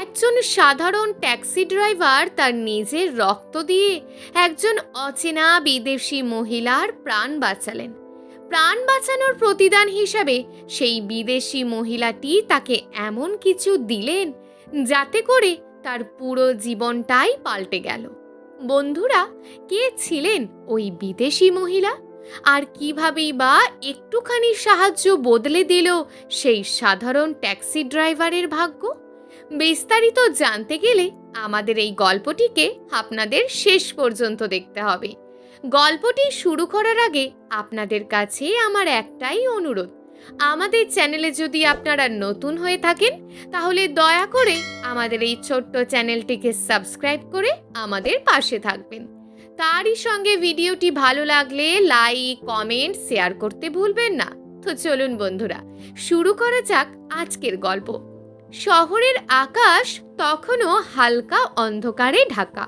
একজন সাধারণ taxi driver তার নিজের রক্ত দিয়ে একজন অচেনা বিদেশি মহিলার প্রাণ বাঁচালেন। প্রাণ বাঁচানোর প্রতিদান হিসাবে সেই বিদেশি মহিলাটি তাকে এমন কিছু দিলেন যাতে করে তার পুরো জীবনটাই পাল্টে গেল। বন্ধুরা, কে ছিলেন ওই বিদেশি মহিলা? আর কিভাবেই বা একটুখানি সাহায্য বদলে দিল সেই সাধারণ ট্যাক্সি ড্রাইভারের ভাগ্য? বিস্তারিত জানতে গেলে আমাদের এই গল্পটিকে আপনাদের শেষ পর্যন্ত দেখতে হবে। গল্পটি শুরু করার আগে আপনাদের কাছে আমার একটাই অনুরোধ। আমাদের চ্যানেলে যদি আপনারা নতুন হয়ে থাকেন, তাহলে দয়া করে আমাদের এই ছোট্ট চ্যানেলটিকে সাবস্ক্রাইব করে আমাদের পাশে থাকবেন। তারই সঙ্গে ভিডিওটি ভালো লাগলে লাইক, কমেন্ট, শেয়ার করতে ভুলবেন না। তো চলুন বন্ধুরা, শুরু করা যাক আজকের গল্প। শহরের আকাশ তখনও হালকা অন্ধকারে ঢাকা।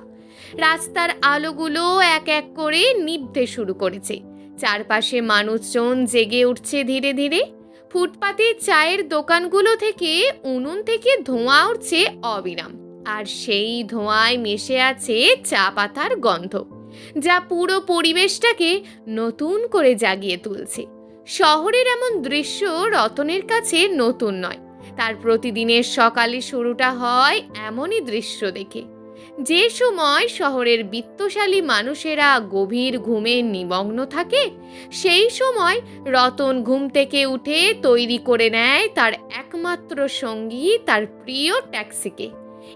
রাস্তার আলোগুলো এক এক করে নিভতে শুরু করেছে। চারপাশে মানুষজন জেগে উঠছে ধীরে ধীরে। ফুটপাতে চায়ের দোকানগুলো থেকে উনুন থেকে ধোঁয়া উঠছে অবিরাম। আর সেই ধোঁয়ায় মিশে আছে চা পাতার গন্ধ, যা পুরো পরিবেশটাকে নতুন করে জাগিয়ে তুলছে। শহরের এমন দৃশ্য রতনের কাছে নতুন নয় তার প্রতিদিনের সকালে শুরুটা হয় এমনই দৃশ্য দেখে। যে সময় শহরের বিত্তশালী মানুষেরা গভীর ঘুমে নিমগ্ন থাকে, সেই সময় রতন ঘুম থেকে উঠে তৈরি করে নেয় তার একমাত্র সঙ্গী, তার প্রিয় ট্যাক্সিকে।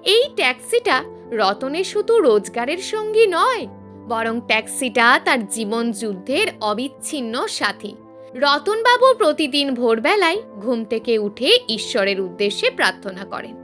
এই ট্যাক্সিটা রতনের শুধু রোজগারের সঙ্গী নয়, বরং ট্যাক্সিটা তার জীবন যুদ্ধের অবিচ্ছিন্ন সাথী। রতনবাবু প্রতিদিন ভোরবেলায় ঘুম থেকে উঠে ঈশ্বরের উদ্দেশ্যে প্রার্থনা করেন।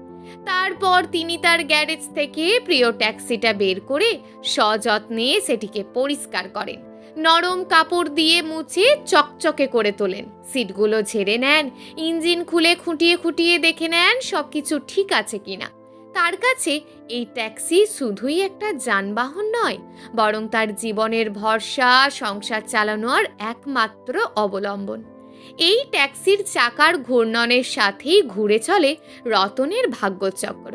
তারপর তিনি তার গ্যারেজ থেকে প্রিয় ট্যাক্সিটা বের করে সযত্নে সেটিকে পরিষ্কার করেন। নরম কাপড় দিয়ে মুছে চকচকে করে তোলেন। সিটগুলো ঝেড়ে নেন, ইঞ্জিন খুলে খুঁটিয়ে খুঁটিয়ে দেখে নেন সব কিছু ঠিক আছে কিনা। তার কাছে এই ট্যাক্সি শুধুই একটা যানবাহন নয়, বরং তার জীবনের ভরসা, সংসার চালানোর একমাত্র অবলম্বন। এই ট্যাক্সির চাকার ঘূর্ণনের সাথেই ঘুরে চলে রতনের ভাগ্যচক্র।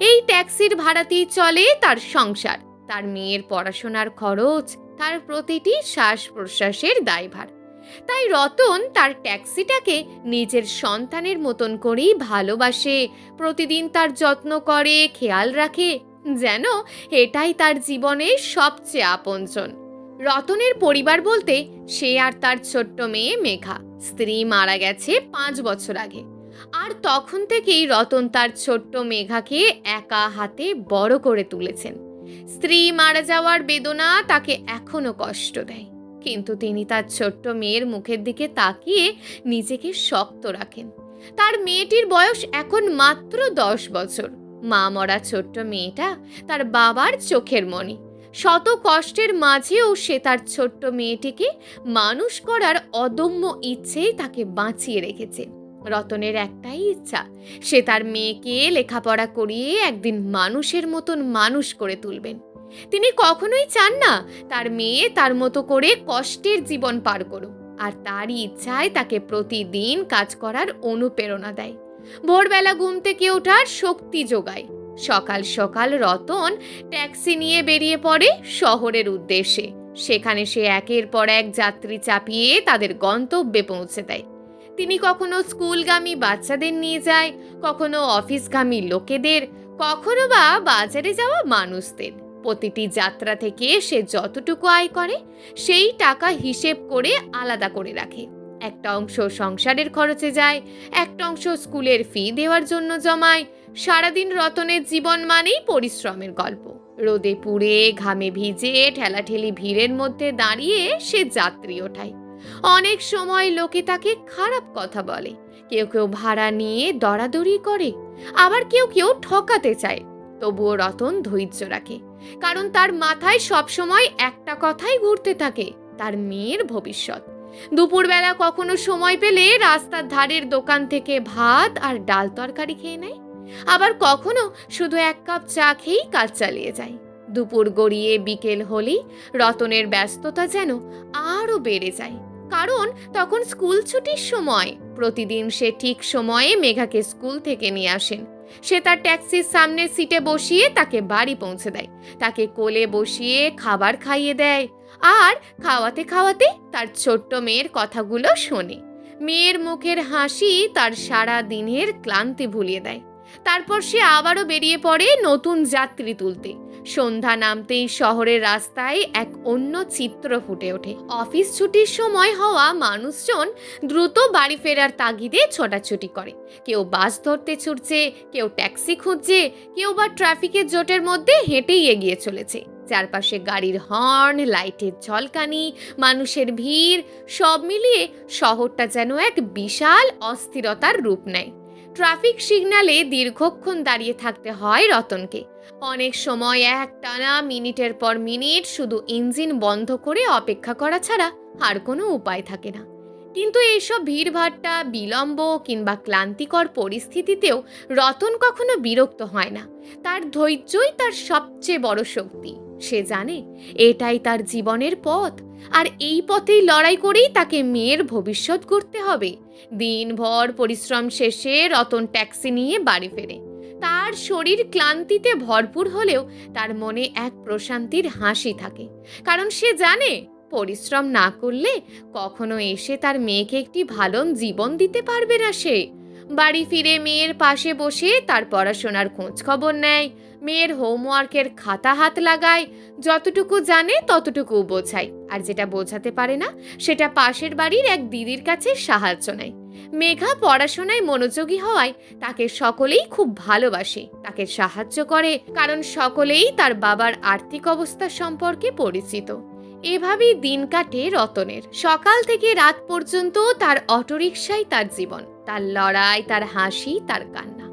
এই ট্যাক্সির ভাড়াতেই চলে তার সংসার, তার মেয়ের পড়াশোনার খরচ, তার প্রতিটি শ্বাস প্রশ্বাসের দায়ভার। তাই রতন তার ট্যাক্সিটাকে নিজের সন্তানের মতন করেই ভালোবাসে, প্রতিদিন তার যত্ন করে, খেয়াল রাখে, যেন এটাই তার জীবনের সবচেয়ে আপনজন। রতনের পরিবার বলতে সে আর তার ছোট্ট মেয়ে মেঘা, স্ত্রী মারা গেছে পাঁচ বছর আগে। আর তখন থেকেই রতন তার ছোট্ট মেঘাকে একা হাতে বড় করে তুলেছেন। স্ত্রী মারা যাওয়ার বেদনা তাকে এখনও কষ্ট দেয়। কিন্তু তিনি তার ছোট্ট মেয়ের মুখের দিকে তাকিয়ে নিজেকে শক্ত রাখেন। তার মেয়েটির বয়স এখন মাত্র দশ বছর। মা মরা ছোট্ট মেয়েটা তার বাবার চোখের মণি। শত কষ্টের মাঝেও সে তার ছোট্ট মেয়েটিকে মানুষ করার অদম্য ইচ্ছেই তাকে বাঁচিয়ে রেখেছে। রতনের একটাই ইচ্ছা, সে তার মেয়েকে লেখাপড়া করিয়ে একদিন মানুষের মতন মানুষ করে তুলবেন। তিনি কখনোই চান না তার মেয়ে তার মতো করে কষ্টের জীবন পার করুক, আর তারই ইচ্ছায় তাকে প্রতিদিন কাজ করার অনুপ্রেরণা দেয়। ভোরবেলা ঘুম থেকে ওঠার শক্তি যোগায়। সকাল সকাল রতন ট্যাক্সি নিয়ে বেরিয়ে পড়ে শহরের উদ্দেশ্যে। সেখানে সে একের পর এক যাত্রী চাপিয়ে তাদের গন্তব্যে পৌঁছে দেয়। তিনি কখনো স্কুলগামী বাচ্চাদের নিয়ে যায়, কখনো অফিসগামী লোকেদের, কখনো বা বাজারে যাওয়া মানুষদের। প্রতিটি যাত্রা থেকে সে যতটুকু আয় করে, সেই টাকা হিসেব করে আলাদা করে রাখে। একটা অংশ সংসারের খরচে যায়, একটা অংশ স্কুলের ফি দেওয়ার জন্য জমায়। সারাদিন রতনের জীবন মানেই পরিশ্রমের গল্প। রোদে পুড়ে, ঘামে ভিজে, ঠেলাঠেলি ভিড়ের মধ্যে দাঁড়িয়ে সে যাত্রী ওঠায়। অনেক সময় লোকে তাকে খারাপ কথা বলে। কেউ কেউ ভাড়া নিয়ে দরাদরি করে, আবার কেউ কেউ ঠকাতে চায়। তবুও রতন ধৈর্য রাখে। কারণ তার মাথায় সবসময় একটা কথাই ঘুরতে থাকে, তার মেয়ের ভবিষ্যৎ। দুপুরবেলা কখনো সময় পেলে রাস্তার ধারের দোকান থেকে ভাত আর ডাল তরকারি খেয়ে নেয়। আবার কখনো শুধু এক কাপ চা খেয়েই কাজ চালিয়ে যায়। দুপুর গড়িয়ে বিকেল হলেই রতনের ব্যস্ততা যেন আরও বেড়ে যায়। কারণ তখন স্কুল ছুটির সময়, প্রতিদিন সে ঠিক সময়ে মেঘাকে স্কুল থেকে নিয়ে আসেন। সে তার ট্যাক্সির সামনে সিটে বসিয়ে তাকে বাড়ি পৌঁছে দেয়। তাকে কোলে বসিয়ে খাবার খাইয়ে দেয় আর খাওয়াতে খাওয়াতে তার ছোট্ট মেয়ের কথাগুলো শোনে। মেয়ের মুখের হাসি তার সারা দিনের ক্লান্তি ভুলিয়ে দেয়। তারপর সে আবারও বেরিয়ে পড়ে নতুন যাত্রী তুলতে। সন্ধ্যা নামতেই শহরের রাস্তায় এক অন্য চিত্র ফুটে ওঠে। অফিস ছুটির সময় হওয়া মানুষজন দ্রুত বাড়ি ফেরার তাগিদে ছোটাছুটি করে। কেউ বাস ধরতে ছুটছে, কেউ ট্যাক্সি খুঁজছে, কেউ বা ট্রাফিকের জোটের মধ্যে হেঁটেই এগিয়ে চলেছে। চারপাশে গাড়ির হর্ন, লাইটের ঝলকানি, মানুষের ভিড়, সব মিলিয়ে শহরটা যেন এক বিশাল অস্থিরতার রূপ নেয়। ট্রাফিক সিগন্যালে দীর্ঘক্ষণ দাঁড়িয়ে থাকতে হয় রতনকে। অনেক সময় এক টানা মিনিটের পর মিনিট শুধু ইঞ্জিন বন্ধ করে অপেক্ষা করা ছাড়া আর কোনো উপায় থাকে না। কিন্তু এইসব ভিড়ভাট্টা, বিলম্ব কিংবা ক্লান্তিকর পরিস্থিতিতেও রতন কখনো বিরক্ত হয় না। তার ধৈর্যই তার সবচেয়ে বড় শক্তি। সে জানে এটাই তার জীবনের পথ আর এই পথেই লড়াই করেই তাকে মেয়ের ভবিষ্যৎ করতে হবে। দিনভর পরিশ্রম শেষে রতন ট্যাক্সি নিয়ে বাড়ি ফেরে। তার শরীর ক্লান্তিতে ভরপুর হলেও তার মনে এক প্রশান্তির হাসি থাকে। কারণ সে জানে, পরিশ্রম না করলে কখনো এসে তার মেয়েকে একটি ভালো জীবন দিতে পারবে না সে। বাড়ি ফিরে মেয়ের পাশে বসে তার পড়াশোনার খোঁজ খবর নেয়, মেয়ের হোমওয়ার্কের খাতা হাত লাগায়, যতটুকু জানে ততটুকু বোঝায়। আর যেটা বোঝাতে পারে না, সেটা পাশের বাড়ির এক দিদির কাছে সাহায্য নেয়। মেঘা পড়াশোনায় মনোযোগী হওয়ায় তাকে সকলেই খুব ভালোবাসে, তাকে সাহায্য করে, কারণ সকলেই তার বাবার আর্থিক অবস্থা সম্পর্কে পরিচিত। এভাবেই দিন কাটে রতনের। সকাল থেকে রাত পর্যন্ত তার অটোরিকশাই তার জীবন, তার লড়াই, তার হাসি, তার কান্না।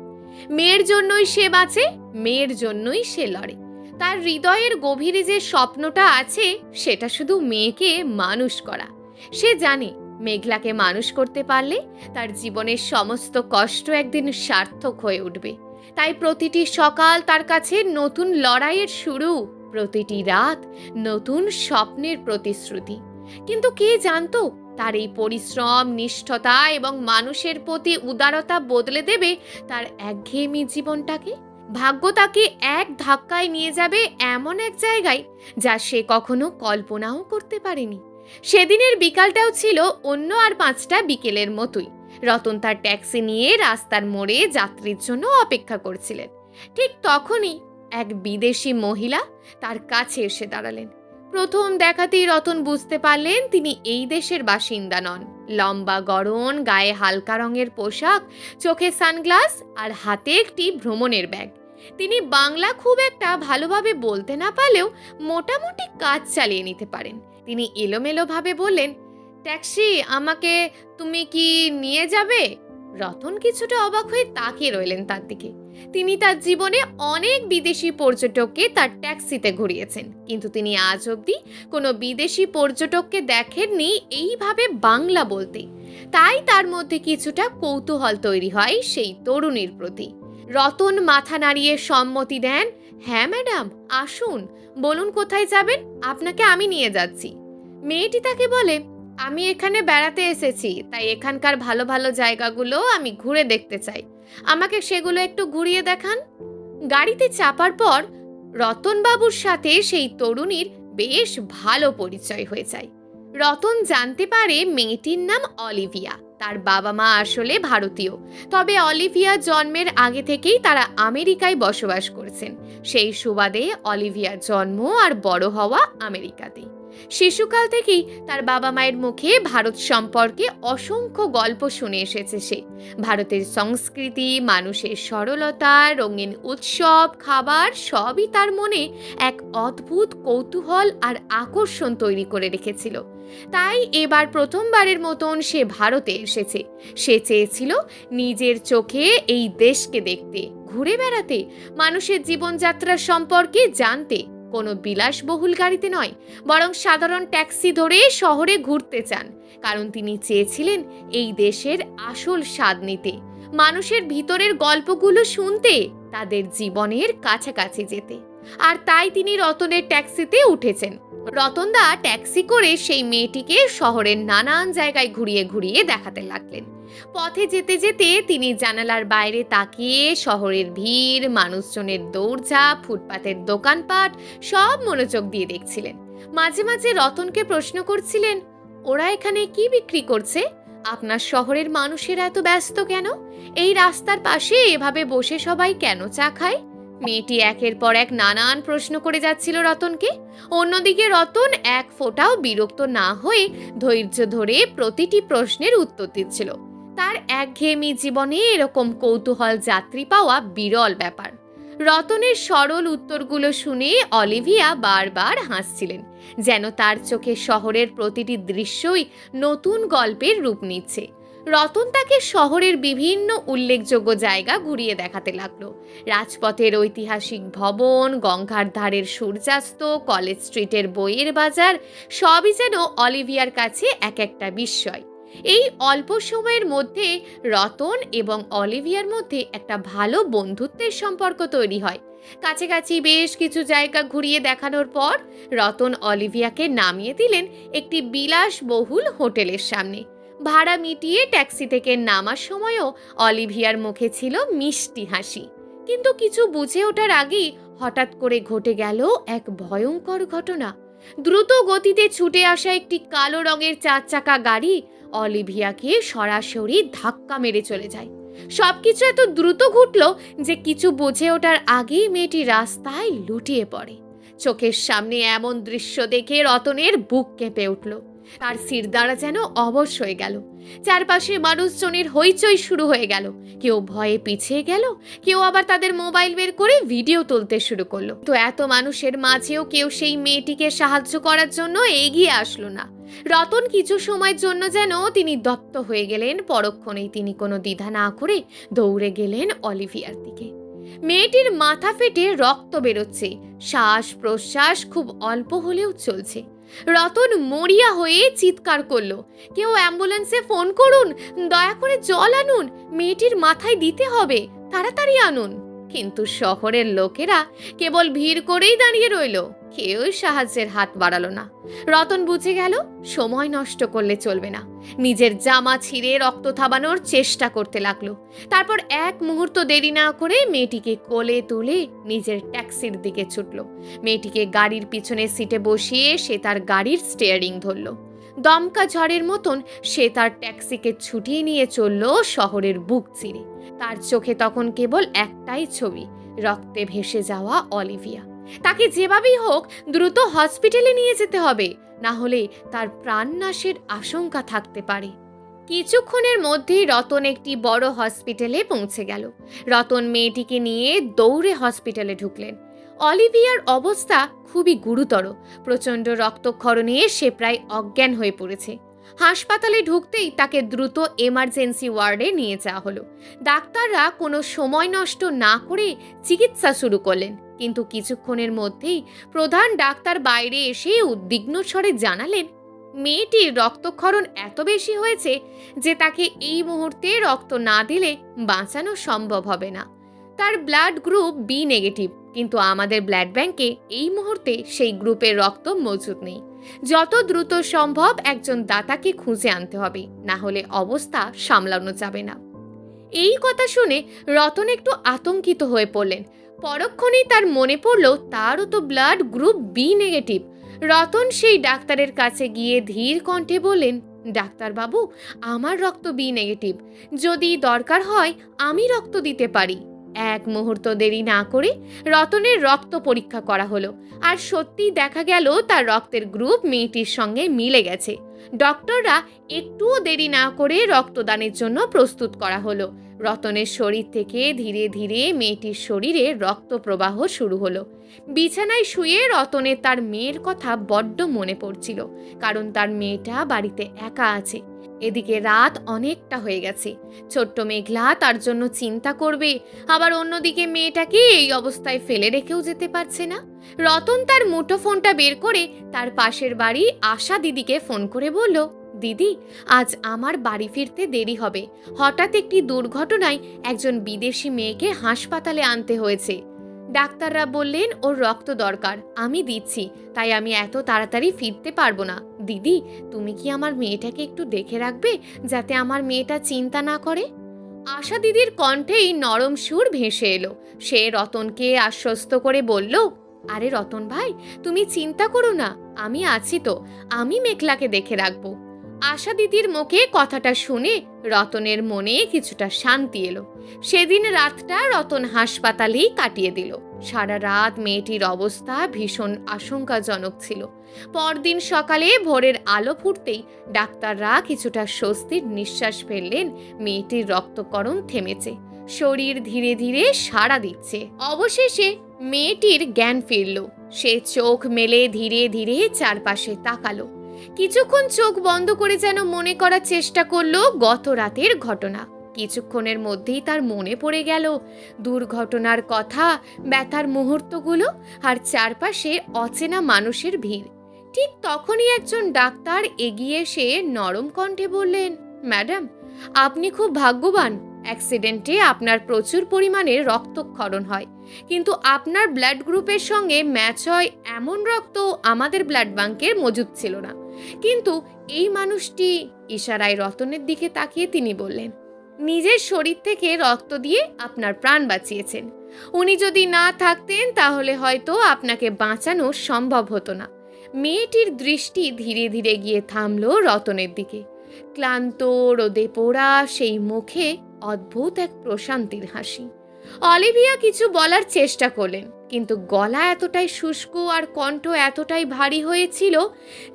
মেয়ের জন্যই সে বাঁচে, মেয়ের জন্যই সে লড়ে। তার হৃদয়ের গভীরে যে স্বপ্নটা আছে, সেটা শুধু মেয়েকে মানুষ করা। সে জানে মেঘলাকে মানুষ করতে পারলে তার জীবনের সমস্ত কষ্ট একদিন সার্থক হয়ে উঠবে। তাই প্রতিটি সকাল তার কাছে নতুন লড়াইয়ের শুরু, প্রতিটি রাত নতুন স্বপ্নের প্রতিশ্রুতি। কিন্তু কে জানতো তার এই পরিশ্রম, নিষ্ঠতা এবং মানুষের প্রতি উদারতা বদলে দেবে তার একঘেয়েমি জীবনটাকে? ভাগ্য তাকে এক ধাক্কায় নিয়ে যাবে এমন এক জায়গায় যা সে কখনো কল্পনাও করতে পারেনি। সেদিনের বিকালটাও ছিল অন্য আর পাঁচটা বিকেলের মতোই। রতন তার ট্যাক্সি নিয়ে রাস্তার মোড়ে যাত্রীর জন্য অপেক্ষা করছিলেন। ঠিক তখনই এক বিদেশি মহিলা তার কাছে এসে দাঁড়ালেন। প্রথম দেখাতেই রতন বুঝতে পারলেন তিনি এই দেশের বাসিন্দা নন। লম্বা গড়ন, গায়ে হালকা রঙের পোশাক, চোখে সানগ্লাস আর হাতে একটি ভ্রমণের ব্যাগ। তিনি বাংলা খুব একটা ভালোভাবে বলতে না পারলেও মোটামুটি কাজ চালিয়ে নিতে পারেন। তিনি এলোমেলোভাবে বললেন, ট্যাক্সি, আমাকে তুমি কি নিয়ে যাবে? রতন কিছুটা অবাক হয়ে তাকিয়ে রইলেন তার দিকে। তিনি তার জীবনে অনেক বিদেশি পর্যটককে তার ট্যাক্সিতে ঘুরিয়েছেন, কিন্তু তিনি আজ অবধি কোনো বিদেশি পর্যটককে দেখেননি এইভাবে বাংলা বলতে। তাই তার মধ্যে কিছুটা কৌতূহল তৈরি হয় সেই তরুণীর প্রতি। রতন মাথা নাড়িয়ে সম্মতি দেন হ্যাঁ ম্যাডাম, আসুন। বলুন কোথায় যাবেন? আপনাকে আমি নিয়ে যাচ্ছি। মেয়েটি তাকে বলে, আমি এখানে বেড়াতে এসেছি, তাই এখানকার ভালো ভালো জায়গাগুলো আমি ঘুরে দেখতে চাই। আমাকে সেগুলো একটু ঘুরিয়ে দেখান। গাড়িতে চাপার পর রতনবাবুর সাথে সেই তরুণীর বেশ ভালো পরিচয় হয়ে যায়। রতন জানতে পারে মেয়েটির নাম অলিভিয়া, তার বাবা মা আসলে ভারতীয়। তবে অলিভিয়া জন্মের আগে থেকেই তারা আমেরিকায় বসবাস করছেন। সেই সুবাদে অলিভিয়ার জন্ম আর বড় হওয়া আমেরিকাতেই। শিশুকাল থেকেই তার বাবা মায়ের মুখে ভারত সম্পর্কে অসংখ্য গল্প শুনে এসেছে সে। ভারতের সংস্কৃতি, মানুষের সরলতা, রঙিন উৎসব, খাবার সবই তার মনে এক অদ্ভুত কৌতূহল আর আকর্ষণ তৈরি করে রেখেছিল। তাই এবার প্রথমবারের মতন সে ভারতে এসেছে। সে চেয়েছিল নিজের চোখে এই দেশকে দেখতে, ঘুরে বেড়াতে, মানুষের জীবনযাত্রা সম্পর্কে জানতে। কোনো বিলাসবহুল গাড়িতে নয়, বরং সাধারণ ট্যাক্সি ধরে শহরে ঘুরতে চান, কারণ তিনি চেয়েছিলেন এই দেশের আসল স্বাদ নিতে। মানুষের ভিতরের গল্পগুলো শুনতে তাদের জীবনের কাছাকাছি যেতে। আর তাই তিনি রতনের ট্যাক্সিতে উঠেছেন। রতনদা ট্যাক্সি করে সেই মেয়েটিকে শহরের নানান জায়গায় ঘুরিয়ে ঘুরিয়ে দেখাতে লাগলেন। পথে যেতে যেতে তিনি জানালার বাইরে তাকিয়ে শহরের ভিড়, মানুষজনের দৌড়ঝাঁপ, ফুটপাতের দোকানপাট, সব মনোযোগ দিয়ে দেখছিলেন। মাঝে মাঝে রতনকে প্রশ্ন করছিলেন, ওরা এখানে কি বিক্রি করছে? আপনার শহরের মানুষেরা এত ব্যস্ত কেন? এই রাস্তার পাশে এভাবে বসে সবাই কেন চা খায়? মেয়েটি একের পর এক নানান প্রশ্ন করে যাচ্ছিল রতনকে। অন্যদিকে রতন এক ফোঁটাও বিরক্ত না হয়ে ধৈর্য ধরে প্রতিটি প্রশ্নের উত্তর দিচ্ছিল। তার একঘেয়েমি জীবনে এরকম কৌতূহল যাত্রী পাওয়া বিরল ব্যাপার। রতনের সরল উত্তরগুলো শুনে অলিভিয়া বারবার হাসছিলেন, যেন তার চোখে শহরের প্রতিটি দৃশ্যই নতুন গল্পের রূপ নিচ্ছে। রতন তাকে শহরের বিভিন্ন উল্লেখযোগ্য জায়গা ঘুরিয়ে দেখাতে লাগল। রাজপথের ঐতিহাসিক ভবন, গঙ্গার ধারের সূর্যাস্ত, কলেজ স্ট্রিটের বইয়ের বাজার, সবই যেন অলিভিয়ার কাছে এক একটা বিস্ময়। এই অল্প সময়ের মধ্যে রতন এবং অলিভিয়ার মধ্যে একটা ভালো বন্ধুত্বের সম্পর্ক তৈরি হয়। কাছাকাছি বেশ কিছু জায়গা ঘুরিয়ে দেখানোর পর রতন অলিভিয়াকে নামিয়ে দিলেন একটি বিলাসবহুল হোটেলের সামনে। ভাড়া মিটিয়ে ট্যাক্সি থেকে নামার সময়ও অলিভিয়ার মুখে ছিল মিষ্টি হাসি। কিন্তু কিছু বুঝে ওঠার আগেই হঠাৎ করে ঘটে গেল এক ভয়ঙ্কর ঘটনা। দ্রুত গতিতে ছুটে আসা একটি কালো রঙের চার চাকা গাড়ি অলিভিয়াকে সরাসরি ধাক্কা মেরে চলে যায়। সবকিছু এত দ্রুত ঘটল যে কিছু বোঝে ওঠার আগেই মেয়েটি রাস্তায় লুটিয়ে পড়ে। চোখের সামনে এমন দৃশ্য দেখে রতনের বুক কেঁপে উঠল। তার সিরদাঁড়া যেন অবশ হয়ে গেল। চারপাশে মানুষজনের হইচই শুরু হয়ে গেল। কেউ ভয়ে পিছিয়ে গেল, কেউ আবার তাদের মোবাইল বের করে ভিডিও তুলতে শুরু করল। তো এত মানুষের মাঝেও কেউ সেই মেয়েটিকে সাহায্য করার জন্য এগিয়ে আসলো না। রতন কিছু সময়ের জন্য যেন তিনি দত্ত হয়ে গেলেন। পরক্ষণেই তিনি কোনো দ্বিধা না করে দৌড়ে গেলেন অলিভিয়ার দিকে। মেয়েটির মাথা ফেটে রক্ত বেরোচ্ছে। শ্বাস প্রশ্বাস খুব অল্প হলেও চলছে। রতন মরিয়া হয়ে চিৎকার করল, কেউ অ্যাম্বুলেন্সে ফোন করুন, দয়া করে জল আনুন, মেয়েটির মাথায় দিতে হবে, তাড়াতাড়ি আনুন। কিন্তু শহরের লোকেরা কেবল ভিড় করেই দাঁড়িয়ে রইল। কেউই সাহায্যের হাত বাড়ালো না। রতন বুঝে গেল, সময় নষ্ট করলে চলবে না। নিজের জামা ছিঁড়ে রক্ত থাবানোর চেষ্টা করতে লাগল। তারপর এক মুহূর্ত দেরি না করে মেয়েটিকে কোলে তুলে নিজের ট্যাক্সির দিকে ছুটল। মেয়েটিকে গাড়ির পিছনে সিটে বসিয়ে সে তার গাড়ির স্টিয়ারিং ধরলো। দমকা ঝড়ের মতন সে তার ট্যাক্সিকে ছুটিয়ে নিয়ে চলল শহরের বুক চিরে। তার চোখে তখন কেবল একটাই ছবি, রক্তে ভেসে যাওয়া অলিভিয়া। তাকে যেভাবেই হোক, দ্রুত হসপিটালে নিয়ে যেতে হবে, না হলে তার প্রাণনাশের আশঙ্কা থাকতে পারে। কিছুক্ষণের মধ্যেই রতন একটি বড় হসপিটালে পৌঁছে গেল। রতন মেয়েটিকে নিয়ে দৌড়ে হসপিটালে ঢুকলেন। অলিভিয়ার অবস্থা খুবই গুরুতর। প্রচণ্ড রক্তক্ষরণে সে প্রায় অজ্ঞান হয়ে পড়েছে। হাসপাতালে ঢুকতেই তাকে দ্রুত এমার্জেন্সি ওয়ার্ডে নিয়ে যাওয়া হলো। ডাক্তাররা কোনো সময় নষ্ট না করে চিকিৎসা শুরু করলেন। কিন্তু কিছুক্ষণের মধ্যেই প্রধান ডাক্তার বাইরে এসে উদ্বিগ্ন স্বরে জানালেন, মেয়েটির রক্তক্ষরণ এত বেশি হয়েছে যে তাকে এই মুহূর্তে রক্ত না দিলে বাঁচানো সম্ভব হবে না। তার ব্লাড গ্রুপ বি নেগেটিভ কিন্তু আমাদের ব্লাড ব্যাংকে এই মুহূর্তে সেই গ্রুপের রক্ত মজুদ নেই। যত দ্রুত সম্ভব একজন দাতাকে খুঁজে আনতে হবে, না হলে অবস্থা সামলানো যাবে না। এই কথা শুনে রতন একটু আতঙ্কিত হয়ে পড়লেন। পরক্ষণেই তার মনে পড়ল, তারও তো blood group B negative Ratan সেই ডাক্তারের কাছে গিয়ে ধীর কণ্ঠে বললেন, ডাক্তারবাবু, আমার রক্ত বি নেগেটিভ যদি দরকার হয়, আমি রক্ত দিতে পারি। এক মুহূর্ত দেরি না করে রতনের রক্ত পরীক্ষা করা হলো। আর সত্যিই দেখা গেল তার রক্তের গ্রুপ মেয়েটির সঙ্গে মিলে গেছে। ডক্টররা একটুও দেরি না করে রক্তদানের জন্য প্রস্তুত করা হলো। রতনের শরীর থেকে ধীরে ধীরে মেয়েটির শরীরে রক্ত প্রবাহ শুরু হলো। বিছানায় শুয়ে রতনের তার মেয়ের কথা বড্ড মনে পড়ছিল, কারণ তার মেয়েটা বাড়িতে একা আছে। এদিকে রাত অনেকটা হয়ে গেছে। ছোট্ট মেঘলা তার জন্য চিন্তা করবে, আবার অন্যদিকে মেয়েটাকে এই অবস্থায় ফেলে রেখেও যেতে পারছে না। রতন তার মুঠো ফোনটা বের করে তার পাশের বাড়ি আশা দিদিকে ফোন করে বলল, দিদি, আজ আমার বাড়ি ফিরতে দেরি হবে। হঠাৎ একটি দুর্ঘটনায় একজন বিদেশি মেয়েকে হাসপাতালে আনতে হয়েছে। ডাক্তাররা বললেন, ওর রক্ত দরকার, আমি দিচ্ছি, তাই আমি এত তাড়াতাড়ি ফিরতে পারব না। দিদি, তুমি কি আমার মেয়েটাকে একটু দেখে রাখবে যাতে আমার মেয়েটা চিন্তা না করে? আশা দিদির কণ্ঠেই নরম সুর ভেসে এলো। সে রতনকে আশ্বস্ত করে বলল, আরে রতন ভাই, তুমি চিন্তা করো না, আমি আছি তো, আমি মেঘলাকে দেখে রাখব। আশা দিদির মুখে কথাটা শুনে রতনের মনে কিছুটা শান্তি এলো। সেদিন রাতটা রতন হাসপাতালেই কাটিয়ে দিল। সারা রাত মেয়েটির অবস্থা ভীষণ আশঙ্কাজনক ছিল। পরদিন সকালে ভোরের আলো ফুটতেই ডাক্তাররা কিছুটা স্বস্তির নিঃশ্বাস ফেললেন, মেয়েটির রক্তকরণ থেমেছে। শরীর ধীরে ধীরে সাড়া দিচ্ছে। অবশেষে মেয়েটির জ্ঞান ফিরল। সে চোখ মেলে ধীরে ধীরে চারপাশে তাকালো। কিছুক্ষণ চোখ বন্ধ করে যেন মনে করার চেষ্টা করল গত রাতের ঘটনা। কিছুক্ষণের মধ্যেই তার মনে পড়ে গেল দুর্ঘটনার কথা, ব্যথার মুহূর্তগুলো আর চারপাশে অচেনা মানুষের ভিড়। ঠিক তখনই একজন ডাক্তার এগিয়ে এসে নরম কণ্ঠে বললেন, ম্যাডাম, আপনি খুব ভাগ্যবান। অ্যাক্সিডেন্টে আপনার প্রচুর পরিমাণে রক্তক্ষরণ হয়। কিন্তু আপনার ব্লাড গ্রুপের সঙ্গে ম্যাচ হয় এমন রক্ত আমাদের ব্লাড ব্যাংকের মজুদ ছিল না। কিন্তু এই মানুষটি ইশারায় রতনের দিকে তাকিয়ে তিনি বললেন, নিজের শরীর থেকে রক্ত দিয়ে আপনার প্রাণ বাঁচিয়েছেন। উনি যদি না থাকতেন তাহলে হয়তো আপনাকে বাঁচানো সম্ভব হতো না। মেয়েটির দৃষ্টি ধীরে ধীরে গিয়ে থামলো রতনের দিকে। ক্লান্ত, রোদে পোড়া সেই মুখে অদ্ভুত এক প্রশান্তির হাসি। অলিভিয়া কিছু বলার চেষ্টা করলেন, কিন্তু গলা এতটাই শুষ্ক আর কণ্ঠ এতটাই ভারী হয়েছিল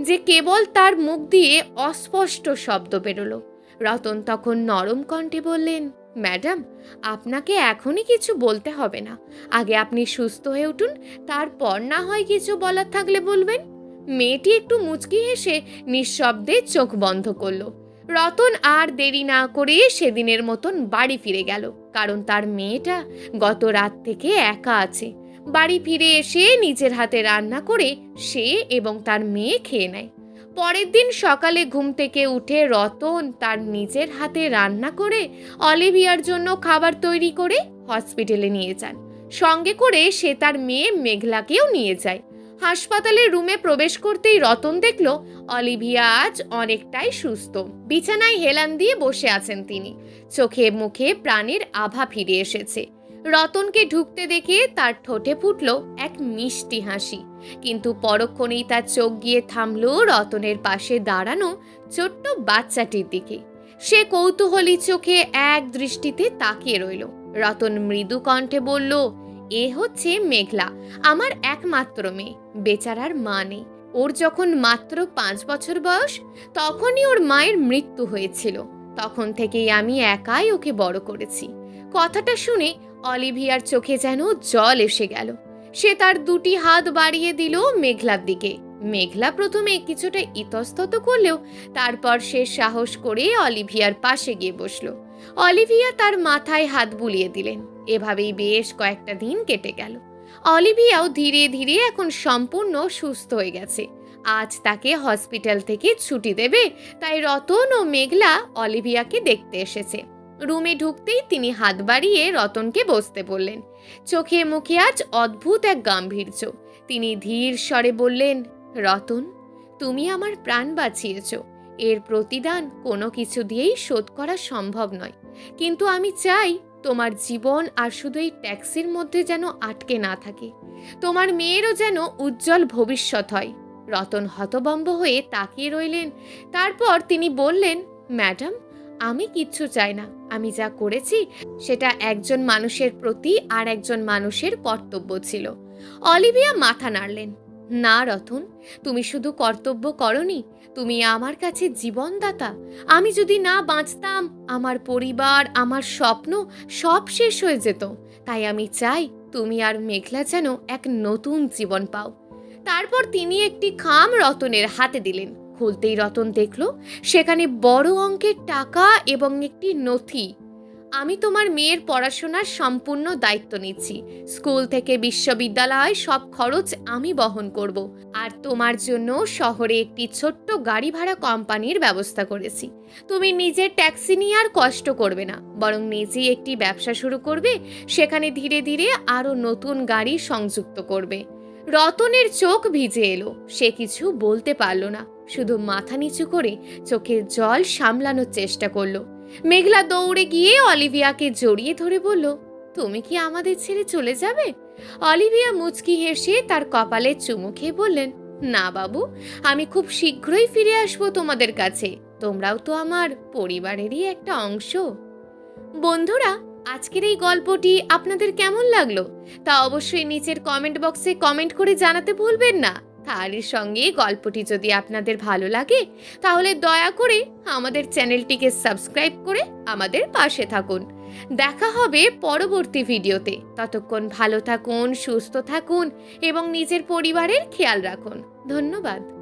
যে কেবল তার মুখ দিয়ে অস্পষ্ট শব্দ বেরোলো। রতন তখন নরম কণ্ঠে বললেন, ম্যাডাম, আপনাকে এখনই কিছু বলতে হবে না। আগে আপনি সুস্থ হয়ে উঠুন, তারপর না হয় কিছু বলার থাকলে বলবেন। মেয়েটি একটু মুচকি হেসে নিঃশব্দে চোখ বন্ধ করল। রতন আর দেরি না করে সেদিনের মতন বাড়ি ফিরে গেল, কারণ তার মেয়েটা গত রাত থেকে একা আছে। বাড়ি ফিরে এসে নিজের হাতে রান্না করে সে এবং তার মেয়ে খেয়ে নেয়। পরের দিন সকালে ঘুম থেকে উঠে রতন তার নিজের হাতে রান্না করে অলিভিয়ার জন্য খাবার তৈরি করে হসপিটালে নিয়ে যান। সঙ্গে করে সে তার মেয়ে মেঘলাকেও নিয়ে যায়। হাসপাতালের রুমে প্রবেশ করতেই রতন দেখল অলিভিয়া আজ অনেকটাই সুস্থ। বিছানায় হেলান দিয়ে বসে আছেন তিনি। চোখে মুখে প্রাণের আভা ফিরে এসেছে। রতনকে ঢুকতে দেখে তার ঠোঁটে ফুটল এক মিষ্টি হাসি। কিন্তু পরক্ষণেই তার চোখ গিয়ে থামল রতনের পাশে দাঁড়ানো ছোট্ট বাচ্চাটির দিকে। সে কৌতূহলী চোখে এক দৃষ্টিতে তাকিয়ে রইল। রতন মৃদু কণ্ঠে বলল, এ হচ্ছে মেঘলা, আমার একমাত্র মেয়ে। বেচারার মা নেই। ওর যখন মাত্র পাঁচ বছর বয়স, তখনই ওর মায়ের মৃত্যু হয়েছিল। তখন থেকেই আমি একাই ওকে বড় করেছি। কথাটা শুনে অলিভিয়ার চোখে যেন জল এসে গেল। সে তার দুটি হাত বাড়িয়ে দিল মেঘলার দিকে। মেঘলা প্রথমে কিছুটা ইতস্তত করলেও তারপর সে সাহস করে অলিভিয়ার পাশে গিয়ে বসল। অলিভিয়া তার মাথায় হাত বুলিয়ে দিলেন। এভাবেই বেশ কয়েকটা দিন কেটে গেল। অলিভিয়াও ধীরে ধীরে এখন সম্পূর্ণ সুস্থ হয়ে গেছে। আজ তাকে হসপিটাল থেকে ছুটি দেবে, তাই রতন ও মেঘলা অলিভিয়াকে দেখতে এসেছে। রুমে ঢুকতেই তিনি হাত বাড়িয়ে রতনকে বসতে বললেন। চোখে মুখে আজ অদ্ভুত এক গাম্ভীর্য। তিনি ধীর স্বরে বললেন, রতন, তুমি আমার প্রাণ বাঁচিয়েছ। এর প্রতিদান কোনো কিছু দিয়েই শোধ করা সম্ভব নয়। কিন্তু আমি চাই তোমার জীবন আর শুধু এই ট্যাক্সির মধ্যে যেন আটকে না থাকে। তোমার মেয়েরও যেন উজ্জ্বল ভবিষ্যৎ হয়। রতন হতবম্ব হয়ে তাকিয়ে রইলেন। তারপর তিনি বললেন, ম্যাডাম, আমি কিচ্ছু চাই না। আমি যা করেছি, সেটা একজন মানুষের প্রতি আর একজন মানুষের কর্তব্য ছিল। অলিভিয়া মাথা নাড়লেন। না, রতন, তুমি শুধু কর্তব্য করনি, তুমি আমার কাছে জীবনদাতা। আমি যদি না বাঁচতাম, আমার পরিবার, আমার স্বপ্ন সব শেষ হয়ে যেত। তাই আমি চাই তুমি আর মেঘলা যেন এক নতুন জীবন পাও। তারপর তিনি একটি খাম রতনের হাতে দিলেন। খুলতেই রতন দেখল, সেখানে বড় অঙ্কের টাকা এবং একটি নথি। আমি তোমার মেয়ের পড়াশোনার সম্পূর্ণ দায়িত্ব নিচ্ছি। স্কুল থেকে বিশ্ববিদ্যালয় সব খরচ আমি বহন করব। আর তোমার জন্য শহরে একটি ছোট্ট গাড়ি ভাড়া কোম্পানির ব্যবস্থা করেছি। তুমি নিজের ট্যাক্সি নিয়ে আর কষ্ট করবে না। বরং নিজেই একটি ব্যবসা শুরু করবে, সেখানে ধীরে ধীরে আরও নতুন গাড়ি সংযুক্ত করবে। রতনের চোখ ভিজে এলো। সে কিছু বলতে পারল না। শুধু মাথা নিচু করে চোখের জল সামলানোর চেষ্টা করল। মেঘলা দৌড়ে গিয়ে অলিভিয়াকে জড়িয়ে ধরে বলল, তুমি কি আমাদের ছেড়ে চলে যাবে? অলিভিয়া মুচকি হেসে তার কপালে চুমু খেয়ে বললেন, না বাবু, আমি খুব শীঘ্রই ফিরে আসব তোমাদের কাছে। তোমরাও তো আমার পরিবারেরই একটা অংশ। বন্ধুরা, আজকের এই গল্পটি আপনাদের কেমন লাগল? তা অবশ্যই নিচের কমেন্ট বক্সে কমেন্ট করে জানাতে ভুলবেন না। তারই সঙ্গে গল্পটি যদি আপনাদের ভালো লাগে, তাহলে দয়া করে আমাদের চ্যানেলটিকে সাবস্ক্রাইব করে আমাদের পাশে থাকুন। দেখা হবে পরবর্তী ভিডিওতে। ততক্ষণ ভালো থাকুন, সুস্থ থাকুন এবং নিজের পরিবারের খেয়াল রাখুন। ধন্যবাদ।